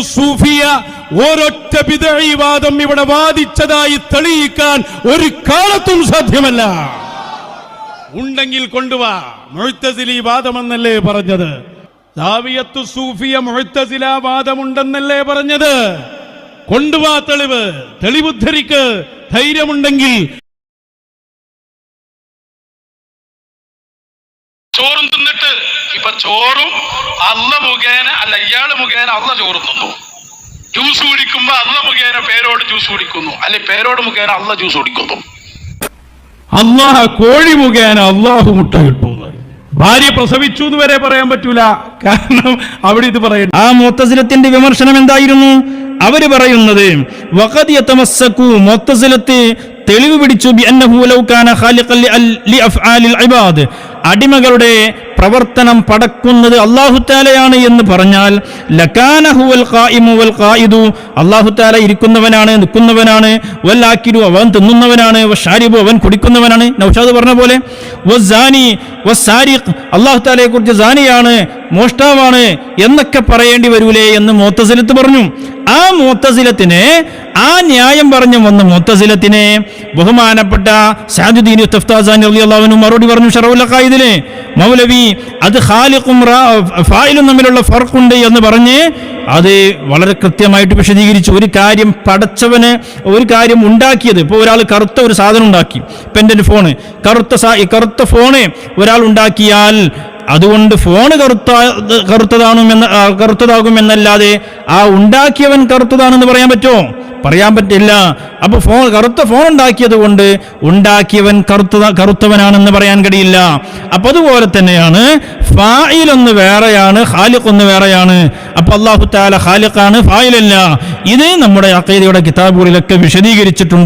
സൂഫിയ ഒരൊറ്റ വാദം ഇവിടെ വാദിച്ചതായി തെളിയിക്കാൻ ഒരു കാലത്തും സാധ്യമല്ല. ഉണ്ടെങ്കിൽ കൊണ്ടുവാ. മുഴുത്തസിലി വാദമെന്നല്ലേ പറഞ്ഞത്? സാവിയത്തു സൂഫിയ മുഴുത്തസില വാദമുണ്ടെന്നല്ലേ പറഞ്ഞത്? കൊണ്ടുവാ തെളിവ്. തെളിവുദ്ധരിക്ക് ധൈര്യമുണ്ടെങ്കിൽ ചോറും തിന്നിട്ട് ഇപ്പൊ ചോറും അല്ല മുഖേന അല്ല ഇയാൾ മുഖേന അല്ല ചോറും തിന്നു. ജ്യൂസ് കുടിക്കുമ്പോ അല്ല മുഖേന പേരോട് ജ്യൂസ് കുടിക്കുന്നു. അല്ലെ പേരോട് മുഖേന അല്ല ജ്യൂസ് കുടിക്കുന്നു. അള്ളാഹ കോഴി മുഖേന അള്ളാഹു മുട്ട കിട്ടുന്നു. ഭാര്യ പ്രസവിച്ചു എന്ന് വരെ പറയാൻ പറ്റൂല. കാരണം അവിടെ ഇത് പറയുന്നു. ആ മുത്തസിലത്തിന്റെ വിമർശനം എന്തായിരുന്നു? അവർ പറയുന്നത് വഖദ് യതമസ്സകു മുത്തസിലത്ത് തെളിവ് പിടിച്ചു ബി അന്നഹു ലൗ കാന ഖാലിഖൻ ലി അൽ- ലി അഫ്ആലിൽ ഇബാദ്. അടിമകളുടെ പ്രവർത്തനം പടക്കുന്നത് അള്ളാഹുത്താലയാണ് എന്ന് പറഞ്ഞാൽ ലക്കാനഹുവൽ അല്ലാഹു തആല ഇരിക്കുന്നവനാണ് നിൽക്കുന്നവനാണ് വല്ലാക്കിരു അവൻ തിന്നുന്നവനാണ് ഷാരിബു അവൻ കുടിക്കുന്നവനാണ്. നൗഷാദ് പറഞ്ഞ പോലെ അള്ളാഹുത്താലയെ കുറിച്ച് സാനിയാണ് മോഷ്ടാവാണ് എന്നൊക്കെ പറയേണ്ടി വരൂലേ എന്ന് മോത്തസിലത്ത് പറഞ്ഞു. ആ മോത്തസിലത്തിനെ ആ ന്യായം പറഞ്ഞു വന്ന മോത്തസിലത്തിനെ ബഹുമാനപ്പെട്ട സാജുദ്ദീൻ മറുപടി പറഞ്ഞു ഖായിദിലെ മൗലവി അത് ഖാലിഖും ഫായിലും തമ്മിലുള്ള ഫർക്കുണ്ട് എന്ന് പറഞ്ഞ് അത് വളരെ കൃത്യമായിട്ട് വിശദീകരിച്ചു. ഒരു കാര്യം പടച്ചവന് ഒരു കാര്യം ഉണ്ടാക്കിയത്. ഇപ്പോൾ ഒരാൾ കറുത്ത ഒരു സാധനം ഉണ്ടാക്കി. Pendant phone. കറുത്ത സാ- കറുത്ത ഫോണ് ഒരാൾ ഉണ്ടാക്കിയാൽ അതുകൊണ്ട് ഫോണ് കറുത്ത കറുത്തതാണുമെന്ന് കറുത്തതാകുമെന്നല്ലാതെ ആ ഉണ്ടാക്കിയവൻ കറുത്തതാണെന്ന് പറയാൻ പറ്റുമോ? പറയാൻ പറ്റില്ല. അപ്പൊ ഫോൺ കറുത്ത ഫോൺ ഉണ്ടാക്കിയത് കൊണ്ട് ഉണ്ടാക്കിയവൻ കറുത്ത കറുത്തവനാണെന്ന് പറയാൻ കഴിയില്ല. അപ്പൊ അതുപോലെ തന്നെയാണ് ഫായിൽ ഒന്ന് വേറെയാണ് ഖാലിഖ് ഒന്ന് വേറെയാണ്. അപ്പൊ അള്ളാഹു താല ഖാലിഖാണ് ഫായിലല്ല. ഇത് നമ്മുടെ അക്കൈദയുടെ കിതാബുകളിലൊക്കെ വിശദീകരിച്ചിട്ടുണ്ട്.